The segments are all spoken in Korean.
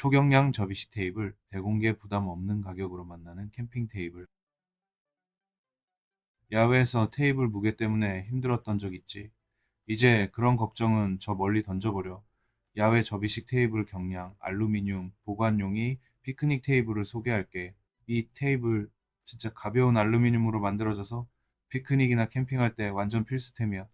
초경량 접이식 테이블, 대공개 부담 없는 가격으로 만나는 캠핑 테이블. 야외에서 테이블 무게 때문에 힘들었던 적 있지. 이제 그런 걱정은 저 멀리 던져버려. 야외 접이식 테이블 경량, 알루미늄, 보관용이 피크닉 테이블을 소개할게. 이 테이블 진짜 가벼운 알루미늄으로 만들어져서 피크닉이나 캠핑할 때 완전 필수템이야.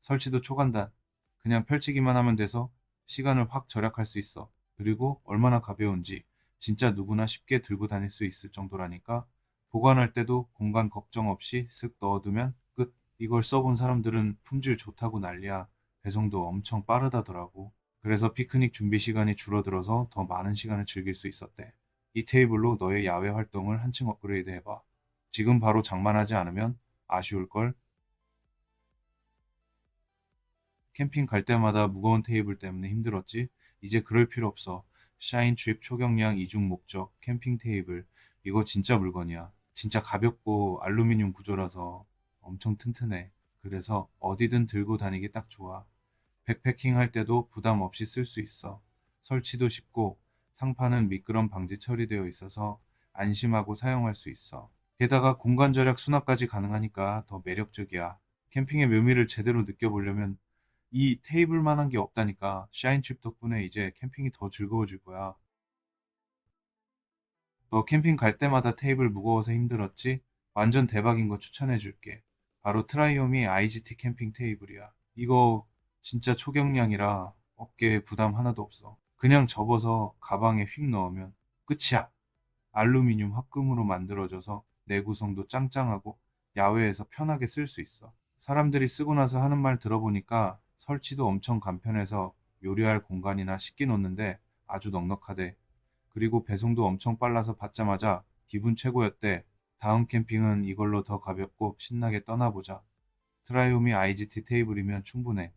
설치도 초간단. 그냥 펼치기만 하면 돼서 시간을 확 절약할 수 있어. 그리고 얼마나 가벼운지 진짜 누구나 쉽게 들고 다닐 수 있을 정도라니까 보관할 때도 공간 걱정 없이 쓱 넣어두면 끝. 이걸 써본 사람들은 품질 좋다고 난리야. 배송도 엄청 빠르다더라고. 그래서 피크닉 준비 시간이 줄어들어서 더 많은 시간을 즐길 수 있었대. 이 테이블로 너의 야외 활동을 한층 업그레이드 해봐. 지금 바로 장만하지 않으면 아쉬울걸? 캠핑 갈 때마다 무거운 테이블 때문에 힘들었지? 이제 그럴 필요 없어. 샤인트립 초경량 이중 목적 캠핑 테이블. 이거 진짜 물건이야. 진짜 가볍고 알루미늄 구조라서 엄청 튼튼해. 그래서 어디든 들고 다니기 딱 좋아. 백패킹 할 때도 부담 없이 쓸 수 있어. 설치도 쉽고 상판은 미끄럼 방지 처리되어 있어서 안심하고 사용할 수 있어. 게다가 공간 절약 수납까지 가능하니까 더 매력적이야. 캠핑의 묘미를 제대로 느껴보려면 이 테이블만한 게 없다니까. 샤인칩 덕분에 이제 캠핑이 더 즐거워질 거야. 너 캠핑 갈 때마다 테이블 무거워서 힘들었지? 완전 대박인 거 추천해 줄게. 바로 트라이오미 IGT 캠핑 테이블이야. 이거 진짜 초경량이라 어깨에 부담 하나도 없어. 그냥 접어서 가방에 휙 넣으면 끝이야. 알루미늄 합금으로 만들어져서 내구성도 짱짱하고 야외에서 편하게 쓸 수 있어. 사람들이 쓰고 나서 하는 말 들어보니까 설치도 엄청 간편해서 요리할 공간이나 식기 놓는데 아주 넉넉하대. 그리고 배송도 엄청 빨라서 받자마자 기분 최고였대. 다음 캠핑은 이걸로 더 가볍고 신나게 떠나보자. 트라이오미 IGT 테이블이면 충분해.